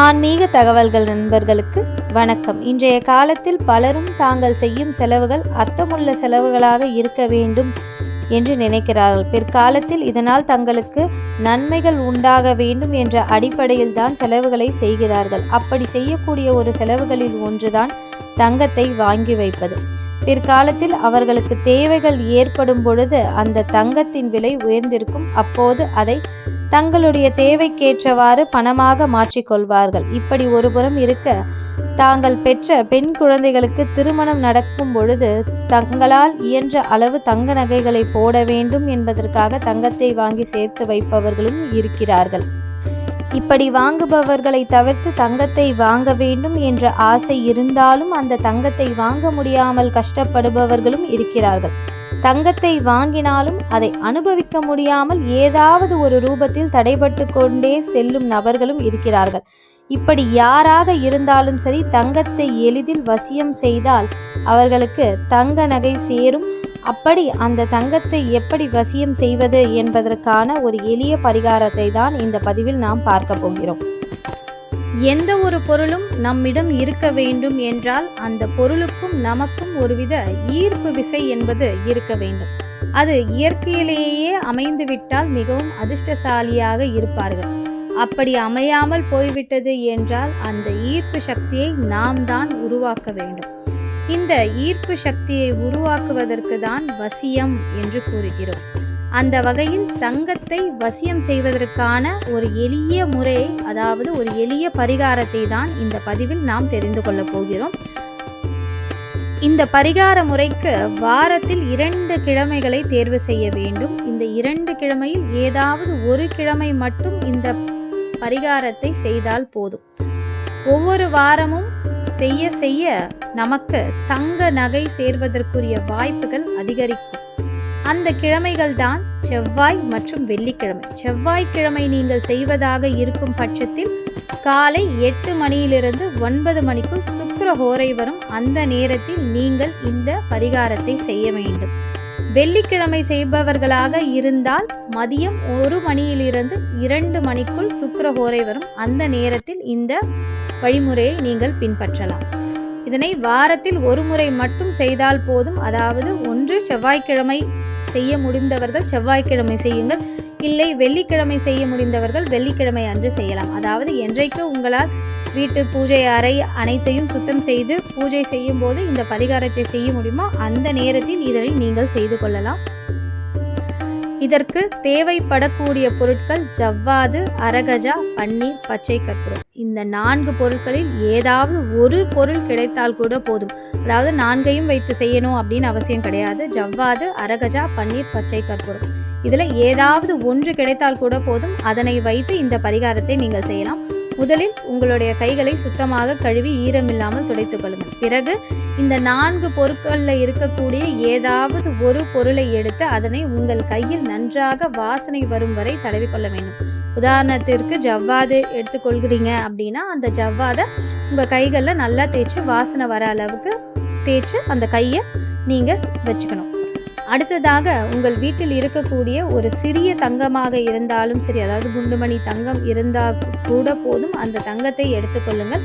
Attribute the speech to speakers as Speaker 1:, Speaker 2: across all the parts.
Speaker 1: ஆன்மீக தகவல்கள் நண்பர்களுக்கு வணக்கம். இன்றைய காலத்தில் பலரும் தாங்கள் செய்யும் செலவுகள் அர்த்தமுள்ள செலவுகளாக இருக்க வேண்டும் என்று நினைக்கிறார்கள். பிற்காலத்தில் இதனால் தங்களுக்கு நன்மைகள் உண்டாக வேண்டும் என்ற அடிப்படையில் தான் செலவுகளை செய்கிறார்கள். அப்படி செய்யக்கூடிய ஒரு செலவுகளில் ஒன்றுதான் தங்கத்தை வாங்கி வைப்பது. பிற்காலத்தில் அவர்களுக்கு தேவைகள் ஏற்படும் பொழுது அந்த தங்கத்தின் விலை உயர்ந்திருக்கும். அப்போது அதை தங்களுடைய தேவைக்கேற்றவாறு பணமாக மாற்றிக்கொள்வார்கள். இப்படி ஒருபுறம் இருக்க தாங்கள் பெற்ற பெண் குழந்தைகளுக்கு திருமணம் நடக்கும் பொழுது தங்களால் இயன்ற அளவு தங்க நகைகளை போட வேண்டும் என்பதற்காக தங்கத்தை வாங்கி சேர்த்து வைப்பவர்களும் இருக்கிறார்கள். இப்படி வாங்குபவர்களை தவிர்த்து தங்கத்தை வாங்க வேண்டும் என்ற ஆசை இருந்தாலும் அந்த தங்கத்தை வாங்க முடியாமல் கஷ்டப்படுபவர்களும் இருக்கிறார்கள். தங்கத்தை வாங்கினாலும் அதை அனுபவிக்க முடியாமல் ஏதாவது ஒரு ரூபத்தில் தடைபட்டு கொண்டே செல்லும் நபர்களும் இருக்கிறார்கள். இப்படி யாராக இருந்தாலும் சரி தங்கத்தை எளிதில் வசியம் செய்தால் அவர்களுக்கு தங்க நகை சேரும். அப்படி அந்த தங்கத்தை எப்படி வசியம் செய்வது என்பதற்கான ஒரு எளிய பரிகாரத்தை தான் இந்த பதிவில் நாம் பார்க்க போகிறோம். எந்த ஒரு பொருளும் நம்மிடம் இருக்க வேண்டும் என்றால் அந்த பொருளுக்கும் நமக்கும் ஒருவித ஈர்ப்பு விசை என்பது இருக்க வேண்டும். அது இயற்கையிலேயே அமைந்துவிட்டால் மிகவும் அதிர்ஷ்டசாலியாக இருப்பார்கள். அப்படி அமையாமல் போய்விட்டது என்றால் அந்த ஈர்ப்பு சக்தியை நாம் தான் உருவாக்க வேண்டும். இந்த ஈர்ப்பு சக்தியை உருவாக்குவதற்கு தான் வசியம் என்று கூறுகிறோம். அந்த வகையில் தங்கத்தை வசியம் செய்வதற்கான ஒரு எளிய முறை அதாவது ஒரு எளிய பரிகாரத்தை தான் இந்த பதிவில் நாம் தெரிந்து கொள்ளப் போகிறோம். இந்த பரிகார முறைக்கு வாரத்தில் இரண்டு கிழமைகளை தேர்வு செய்ய வேண்டும். இந்த இரண்டு கிழமையில் ஏதாவது ஒரு கிழமை மட்டும் இந்த பரிகாரத்தை செய்தால் போதும். ஒவ்வொரு வாரமும் செய்ய செய்ய நமக்கு தங்க நகை சேர்வதற்குரிய வாய்ப்புகள் அதிகரிக்கும். அந்த கிழமைகள் தான் செவ்வாய் மற்றும் வெள்ளிக்கிழமை. செவ்வாய்க்கிழமை நீங்கள் செய்வதாக இருக்கும் பட்சத்தில் காலை எட்டு மணியிலிருந்து ஒன்பது மணிக்குள் சுக்கர ஹோரை வரும் அந்த நேரத்தில் நீங்கள் இந்த பரிகாரத்தை செய்ய வேண்டும். வெள்ளிக்கிழமை செய்பவர்களாக இருந்தால் மதியம் ஒரு மணியிலிருந்து இரண்டு மணிக்குள் சுக்கிர ஹோரை வரும் அந்த நேரத்தில் இந்த வழிமுறையை நீங்கள் பின்பற்றலாம். இதனை வாரத்தில் ஒரு முறை மட்டும் செய்தால் போதும். அதாவது ஒன்று செவ்வாய்க்கிழமை செய்ய முடிந்தவர்கள் செவ்வாய்க்கிழமை செய்யுங்கள். இல்லை வெள்ளிக்கிழமை செய்ய முடிந்தவர்கள் வெள்ளிக்கிழமை அன்று செய்யலாம். அதாவது என்றைக்கு உங்களால் வீட்டு பூஜை அறை அனைத்தையும் சுத்தம் செய்து பூஜை செய்யும் போது இந்த பரிகாரத்தை செய்ய முடியுமோ அந்த நேரத்தில் இதனை நீங்கள் செய்து கொள்ளலாம். இதற்கு தேவைப்படக்கூடிய பொருட்கள் ஜவ்வாது அரகஜா பன்னீர் பச்சை கற்பூரம். இந்த நான்கு பொருட்களில் ஏதாவது ஒரு பொருள் கிடைத்தால் கூட போதும். அதாவது நான்கையும் வைத்து செய்யணும் அப்படின்னு அவசியம் கிடையாது. ஜவ்வாது அரகஜா பன்னீர் பச்சை கற்பூரம். இதில் ஏதாவது ஒன்று கிடைத்தால் கூட போதும். அதனை வைத்து இந்த பரிகாரத்தை நீங்கள் செய்யலாம். முதலில் உங்களுடைய கைகளை சுத்தமாக கழுவி ஈரமில்லாமல் துடைத்துக் கொள்ளுங்கள். பிறகு இந்த நான்கு பொருட்களில் இருக்கக்கூடிய ஏதாவது ஒரு பொருளை எடுத்து அதனை உங்கள் கையில் நன்றாக வாசனை வரும் வரை தடவிக்கொள்ள வேண்டும். உதாரணத்திற்கு ஜவ்வாது எடுத்துக்கொள்கிறீங்க அப்படின்னா அந்த ஜவ்வாதை உங்கள் கைகளில் நல்லா தேய்ச்சி வாசனை வர அளவுக்கு தேய்ச்சி அந்த கையை நீங்கள் வச்சுக்கணும். அடுத்ததாக உங்கள் வீட்டில் இருக்கக்கூடிய ஒரு சிறிய தங்கமாக இருந்தாலும் சரி அதாவது குண்டுமணி தங்கம் இருந்தால் கூட போதும் அந்த தங்கத்தை எடுத்துக்கொள்ளுங்கள்.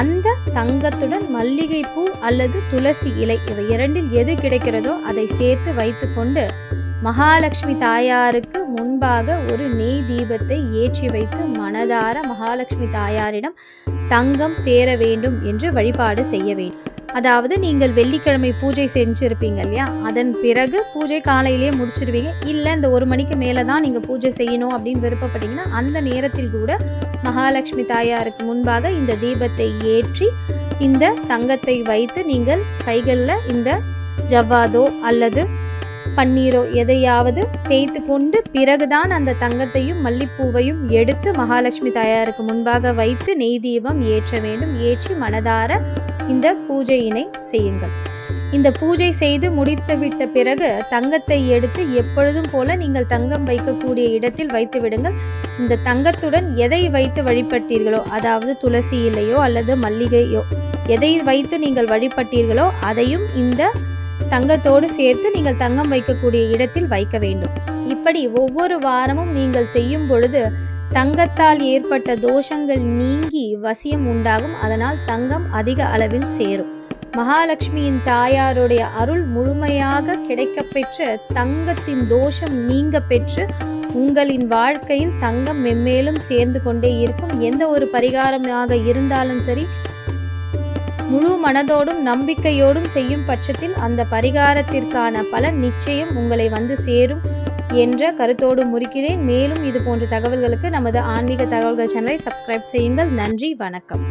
Speaker 1: அந்த தங்கத்துடன் மல்லிகைப்பூ அல்லது துளசி இலை இவை இரண்டில் எது கிடைக்கிறதோ அதை சேர்த்து வைத்துக்கொண்டு மகாலட்சுமி தாயாருக்கு முன்பாக ஒரு நெய் தீபத்தை ஏற்றி வைத்து மனதார மகாலட்சுமி தாயாரிடம் தங்கம் சேர வேண்டும் என்று வழிபாடு செய்ய வேண்டும். அதாவது நீங்கள் வெள்ளிக்கிழமை பூஜை செஞ்சுருப்பீங்க இல்லையா? அதன் பிறகு பூஜை காலையிலேயே முடிச்சிருவீங்க. இல்லை இந்த ஒரு மணிக்கு மேலே தான் நீங்கள் பூஜை செய்யணும் அப்படின்னு விருப்பப்பட்டீங்கன்னா அந்த நேரத்தில் கூட மகாலட்சுமி தாயாருக்கு முன்பாக இந்த தீபத்தை ஏற்றி இந்த தங்கத்தை வைத்து நீங்கள் கைகளில் இந்த ஜவ்வாதோ அல்லது பன்னீரோ எதையாவது தேய்த்து கொண்டு பிறகுதான் அந்த தங்கத்தையும் மல்லிப்பூவையும் எடுத்து மகாலட்சுமி தாயாருக்கு முன்பாக வைத்து நெய் தீபம் ஏற்ற வேண்டும். ஏற்றி மனதார இந்த பூஜையினை செய்யுங்கள். இந்த பூஜை செய்து முடித்துவிட்ட பிறகு தங்கத்தை எடுத்து எப்பொழுதும் போல நீங்கள் தங்கம் வைக்கக்கூடிய இடத்தில் வைத்து விடுங்கள். இந்த தங்கத்துடன் எதை வைத்து வழிபட்டீர்களோ அதாவது துளசி இலையோ அல்லது மல்லிகையோ எதை வைத்து நீங்கள் வழிபட்டீர்களோ அதையும் இந்த தங்கத்தோடு சேர்த்து நீங்கள் தங்கம் வைக்கக்கூடிய இடத்தில் வைக்க வேண்டும். இப்படி ஒவ்வொரு வாரமும் நீங்கள் செய்யும் பொழுது தங்கத்தால் ஏற்பட்ட தோஷங்கள் நீங்கி வசியம் உண்டாகும். அதனால் தங்கம் அதிக அளவில் சேரும். மகாலட்சுமியின் தாயாருடைய அருள் முழுமையாக கிடைக்கப்பெற்று தங்கத்தின் தோஷம் நீங்க பெற்று உங்களின் வாழ்க்கையில் தங்கம் மென்மேலும் சேர்ந்து கொண்டே இருக்கும். எந்த ஒரு பரிகாரமாக இருந்தாலும் சரி முழு மனதோடும் நம்பிக்கையோடும் செய்யும் பட்சத்தில் அந்த பரிகாரத்திற்கான பலன் நிச்சயம் உங்களை வந்து சேரும் என்ற கருத்தோடு முடிக்கிறேன் மேலும் இது போன்ற தகவல்களுக்கு நமது ஆன்மீக தகவல்கள் சேனலை சப்ஸ்கிரைப் செய்யுங்கள். நன்றி வணக்கம்.